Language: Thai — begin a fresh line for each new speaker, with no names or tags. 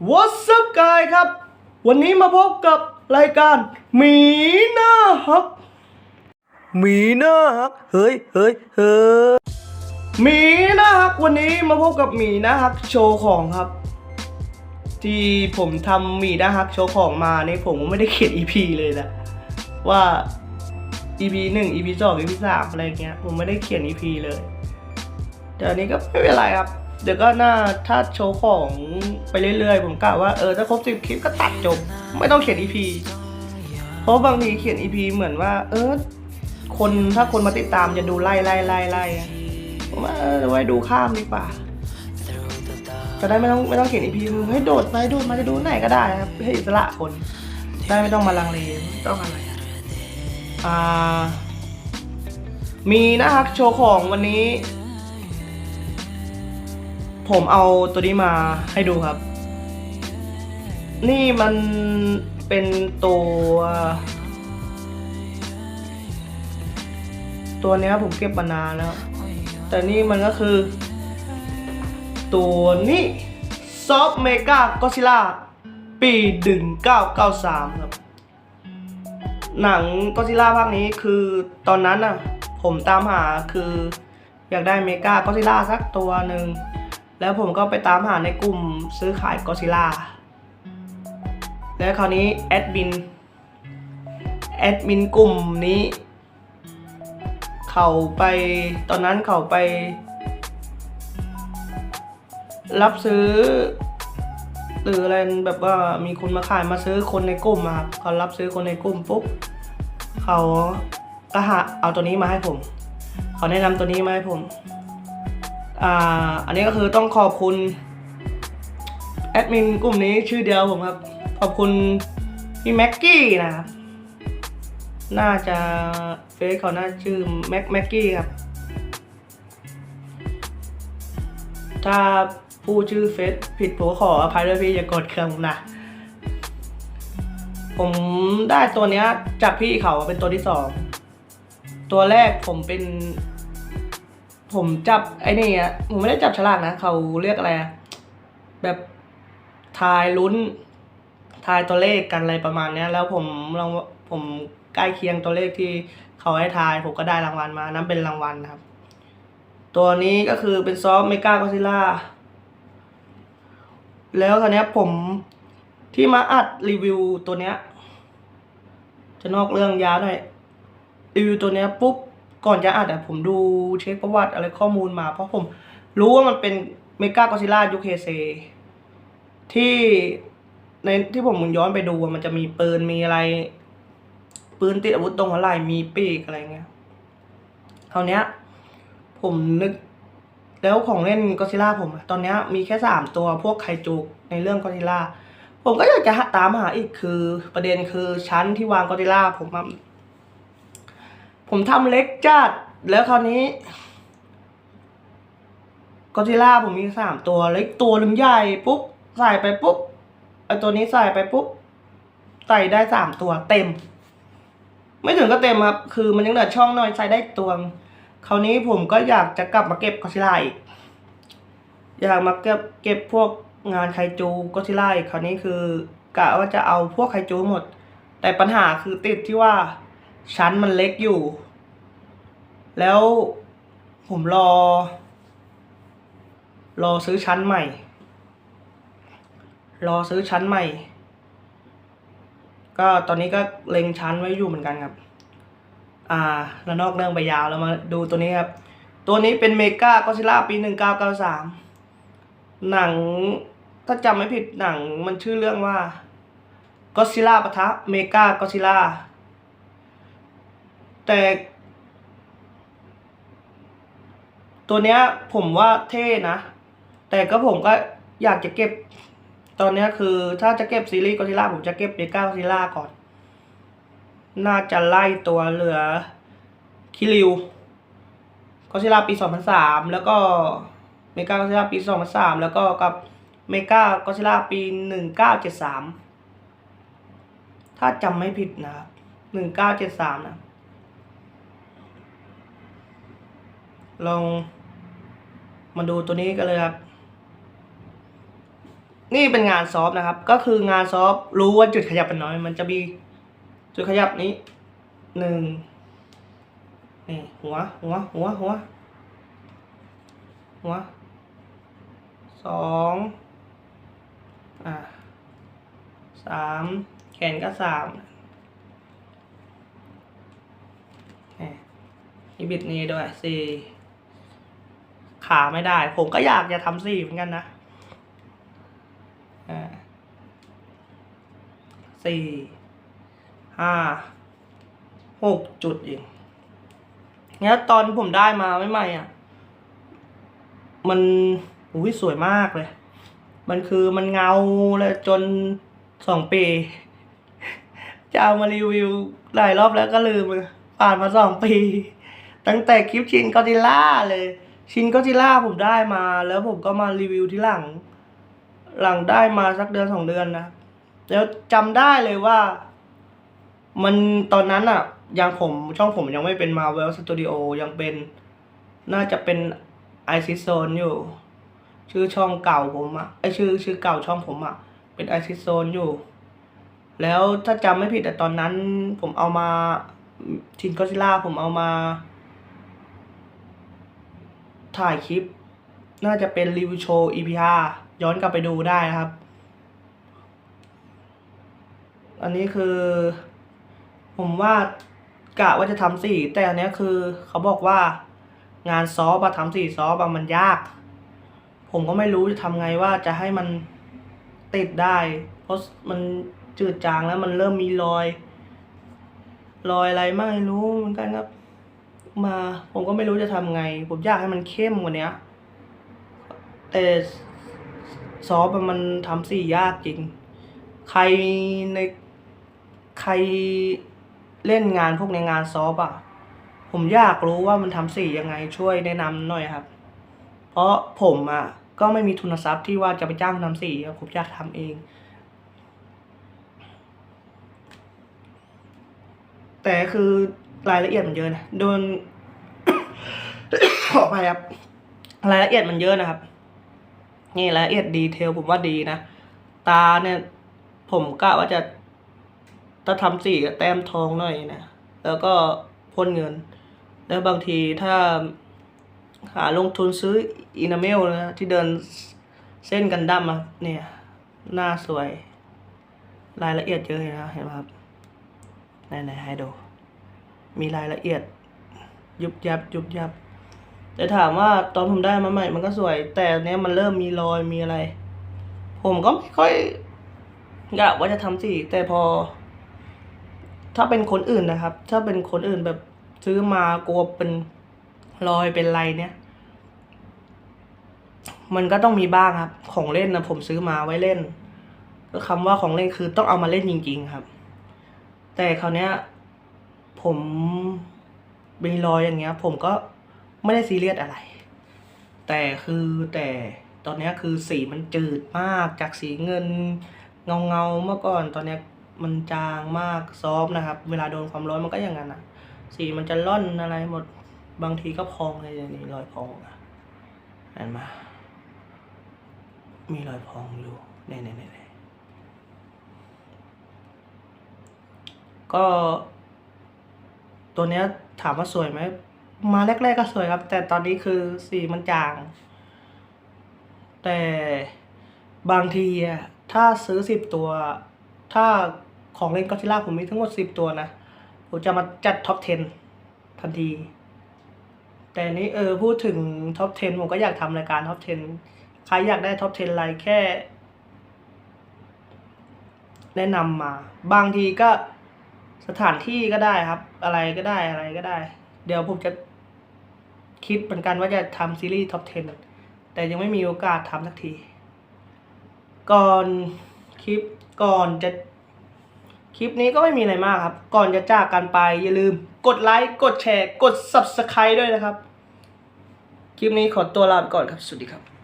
What's up guys ครับ วันนี้มาพบกับรายการหมีหน้าฮักหมีหน้าฮักเฮ้ยเฮ้ยเฮ้ยหมีหน้าฮักวันนี้มาพบกับหมีหน้าฮักโชว์ของครับ ที่ผมทำหมีหน้าฮักโชว์ของมานี่ผมก็ไม่ได้เขียน EP เลยนะว่า EP หนึ่ง EP สอง EP สามอะไรเงี้ยผมไม่ได้เขียน EP เลยแต่อันนี้ก็ไม่เป็นไรครับ เดี๋ยวก็น่าถ้าโชว์ของไปเรื่อยๆ ผมกะว่าเออถ้าครบสิบคลิปก็ตัดจบ ไม่ต้องเขียน EP เพราะบางทีเขียน EP เหมือนว่า เออ คนถ้าคนมาติดตามจะดูไล่ไล่ไล่ไล่ผมว่าเออไว้ดูข้ามดีกว่าจะได้ไม่ต้องไม่ต้องเขียน EP ให้โดดไปโดดมาจะดูไหนก็ได้ครับให้อิสระคนได้ไม่ต้องมาลังเลไม่ต้องอะไรอ่ามีนะครับโชว์ของวันนี้ ผมเอาตัวนี้มาให้ดูครับ นี่มันเป็นตัว ตัวนี้ผมเก็บมานานแล้ว แต่นี่มันก็คือ ตัวนี้ซอฟเมกาก็ซิล่าปี 1993 ครับ หนังก็ซิล่าภาคนี้คือตอนนั้นน่ะ ผมตามหาคืออยากได้เมกาก็ซิล่าสักตัวหนึ่ง แล้วผมก็ไปตามหาในกลุ่มซื้อขายก็ซิล่าแล้วคราวนี้แอดมินแอดมินกลุ่มนี้ เขาไปตอนนั้นเขาไป รับซื้อ หรืออะไรแบบว่ามีคนมาขายมาซื้อคนในกลุ่มครับเขารับซื้อคนในกลุ่มปุ๊บเขาก็หาเอาตัวนี้มาให้ผม เขาแนะนำตัวนี้มาให้ผม อ่าอันนี้ก็คือต้องขอบคุณแอดมินกลุ่มนี้ชื่อเดียวผมครับ ขอบคุณพี่แม็กกี้นะครับ น่าจะเฟซเขาน่าชื่อแม็กแม็กกี้ครับ ถ้าผู้ชื่อเฟซผิดผมขออภัยด้วยพี่อย่ากดเครื่องผมนะผมได้ตัวเนี้ยจากพี่เขาเป็นตัวที่สอง ตัวแรกผมเป็น ผมจับไอ้นี่อะผมไม่ได้จับฉลากนะเขาเรียกอะไรอะแบบทายลุ้น ทายตัวเลขกันอะไรประมาณเนี้ย แล้วผมลองผมใกล้เคียงตัวเลขที่เขาให้ทายผมก็ได้รางวัลมานั่นเป็นรางวัลนะครับ ตัวนี้ก็คือเป็นซอฟเมกาก็ซิล่าแล้วคราวเนี้ผมที่มาอัดรีวิวตัวเนี้ยจะนอกเรื่องยาวหน่อยรีวิวตัวเนี้ยปุ๊บ ก่อนจะอัดอะผมดูเช็คประวัติอะไรข้อมูลมา เพราะผมรู้ว่ามันเป็นเมกากอซิล่ายุคเฮเซที่ในที่ผมมึงย้อนไปดูมันจะมีปืนมีอะไร ปืนติดอาวุธตรงหัวไหล่มีปีกอะไรเงี้ยคราวเนี้ย ผมนึก แล้วของเล่นก็ซิล่าผมตอนเนี้ยมีแค่สามตัวพวกไคจูในเรื่องก็ซิล่าผมก็อยากจะตามหาอีกคือ ประเด็นคือชั้นที่วางก็ซิล่าผม ผมทำเล็กจัด แล้วคราวนี้ก็ซิล่าผมมีสามตัวเล็กตัวหนึ่งใหญ่ปุ๊บใส่ไปปุ๊บไอตัวนี้ใส่ไปปุ๊บใส่ได้สามตัวเต็ม ไม่ถึงก็เต็มครับ คือมันยังเหลือช่องน่อยใส่ได้ตัวคราวนี้ผมก็อยากจะกลับมาเก็บก็ซิล่าอีกอยากมาเก็บเก็บพวกงานไคจูก็ซิล่าอีกคราวนี้คือกะว่าจะเอาพวกไคจูหมด แต่ปัญหาคือติดที่ว่า ชั้นมันเล็กอยู่ แล้วผมรอ รอซื้อชั้นใหม่ รอซื้อชั้นใหม่ ก็ตอนนี้ก็เล็งชั้นไว้อยู่เหมือนกันครับ อ่า แล้วนอกเรื่องไปยาวแล้วมาดูตัวนี้ครับ ตัวนี้เป็นเมกาก็ซิล่าปีหนึ่งเก้าเก้าสามหนังถ้าจำไม่ผิดหนังมันชื่อเรื่องว่าก็ซิล่าปะทะเมกาก็ซิล่า แต่ตัวเนี้ยผมว่าเท่นะ แต่ก็ผมก็อยากจะเก็บ ตอนเนี้ยคือถ้าจะเก็บซีรีส์ก็ซิล่าผมจะเก็บเมก้าก็ซิล่าก่อน น่าจะไล่ตัวเหลือคิริวก็ซิล่าปี 2003 แล้วก็เมกาก็ซิล่าปี 2003 แล้วก็กับเมกาก็ซิล่าปี 1973 ถ้าจำไม่ผิดนะครับ1973 นะ ลองมาดูตัวนี้กันเลยครับ นี่เป็นงานซอฟนะครับ ก็คืองานซอฟรู้ว่าจุดขยับเป็นน้อย มันจะมีจุดขยับนี้หนึ่งนี่หัว หัว หัว หัว หัวสองอ่าสามแขนก็สามนี่บิดนี้ด้วยสี่ ขาไม่ได้ ผมก็อยากจะทำสี่เหมือนกันนะอ่าสี่ห้าหกจุดเองเนี่ยตอนผมได้มาใหม่ๆอะ มันอุ้ยสวยมากเลย มันคือมันเงาเลยจนสองปี จะเอามารีวิวหลายรอบแล้วก็ลืมผ่านมาสองปี ตั้งแต่คลิปชินก็จิล่าเลย ชินก็จิล่าผมได้มา แล้วผมก็มารีวิวที่หลัง หลังได้มาสักเดือนสองเดือนนะ แล้วจำได้เลยว่า มันตอนนั้นอะยังผมช่องผมยังไม่เป็น Marvel Studio ยังเป็นน่าจะเป็น i อซิโซนอยู่ ชื่อช่องเก่าผมอะไอชื่อชื่อเก่าช่องผมอะเป็น i อซิโซนอยู่ แล้วถ้าจำไม่ผิดแต่ตอนนั้นผมเอามาชินก็ซิล่าผมเอามา ถ่ายคลิป น่าจะเป็นรีวิวโชว์ EPR ย้อนกลับไปดูได้นะครับ อันนี้คือ ผมว่ากะว่าจะทำสี่ แต่อันนี้คือเขาบอกว่างานซอฟต์ทำสี่ซอฟต์อะมันยาก ผมก็ไม่รู้จะทำไงว่าจะให้มันติดได้ เพราะมันจืดจางแล้วมันเริ่มมีรอย รอยอะไรไม่รู้เหมือนกันครับ มา ผมก็ไม่รู้จะทำไง ผมอยากให้มันเข้มกว่าเนี้ยแต่ซอฟต์อะมันทำสียากจริง ใครในใครเล่นงานพวกในงานซอฟอะผมอยากรู้ว่ามันทำสียังไงช่วยแนะนำหน่อยครับ เพราะผมอะก็ไม่มีทุนทรัพย์ที่ว่าจะไปจ้างทำสีผมอยากทำเอง แต่คือ รายละเอียดมันเยอะนะโดนขอไปครับ รายละเอียดมันเยอะนะครับ นี่รายละเอียดดีเทลผมว่าดีนะ ตาเนี่ย ผมกะว่าจะถ้าทำสีก็แต้มทองหน่อยนะ แล้วก็พ่นเงิน แล้วบางทีถ้าหาลงทุนซื้ออินาเมลนะที่เดินเส้นกันดั้มอะเนี่ย หน้าสวย รายละเอียดเยอะนะเห็นไหมครับไหนๆให้ดู มีรายละเอียด ยุบยับยุบยับ แต่ถามว่าตอนผมได้มาใหม่มันก็สวย แต่เนี้ยมันเริ่มมีรอยมีอะไร ผมก็ไม่ค่อยกะว่าจะทำสีแต่พอ ถ้าเป็นคนอื่นนะครับ ถ้าเป็นคนอื่นแบบซื้อมากลัวเป็นรอยเป็นไรเนี่ย มันก็ต้องมีบ้างครับ ของเล่นนะผมซื้อมาไว้เล่น ก็คำว่าของเล่นคือต้องเอามาเล่นจริง ๆ ครับ แต่คราวเนี้ย ผมมีรอยอย่างเงี้ย ผมก็ไม่ได้ซีเรียสอะไร แต่คือแต่ตอนนี้คือสีมันจืดมากจากสีเงินเงาเงาเมื่อก่อนตอนนี้มันจางมากซอฟนะครับ เวลาโดนความร้อนมันก็อย่างนั้นอะ สีมันจะล่อนอะไรหมดบางทีก็พองเลยนี่รอยพองอะเห็นไหมมีรอยพองอยู่เนี่ยเนี่ยเนี่ยก็ ตัวเนี้ยถามว่าสวยไหม มาแรกๆก็สวยครับ แต่ตอนนี้คือสีมันจาง แต่บางทีอะถ้าซื้อสิบตัว ถ้าของเล่นก็ซิล่าผมมีทั้งหมดสิบตัวนะ ผมจะมาจัดท็อป 10 ทันที แต่นี้เออพูดถึงท็อป 10 ผมก็อยากทำรายการท็อป 10 ใครอยากได้ท็อป 10 อะไรแค่ แนะนำมา บางทีก็ สถานที่ก็ได้ครับ อะไรก็ได้อะไรก็ได้ เดี๋ยวผมจะคิดเหมือนกันว่าจะทำซีรีส์ท็อป 10 แต่ยังไม่มีโอกาสทำสักที ก่อนคลิปก่อนจะคลิปนี้ก็ไม่มีอะไรมากครับ ก่อนจะจากกันไปอย่าลืม กดไลค์กดแชร์ กด Subscribe ด้วยนะครับ คลิปนี้ขอตัวลาไปก่อนครับ สวัสดีครับ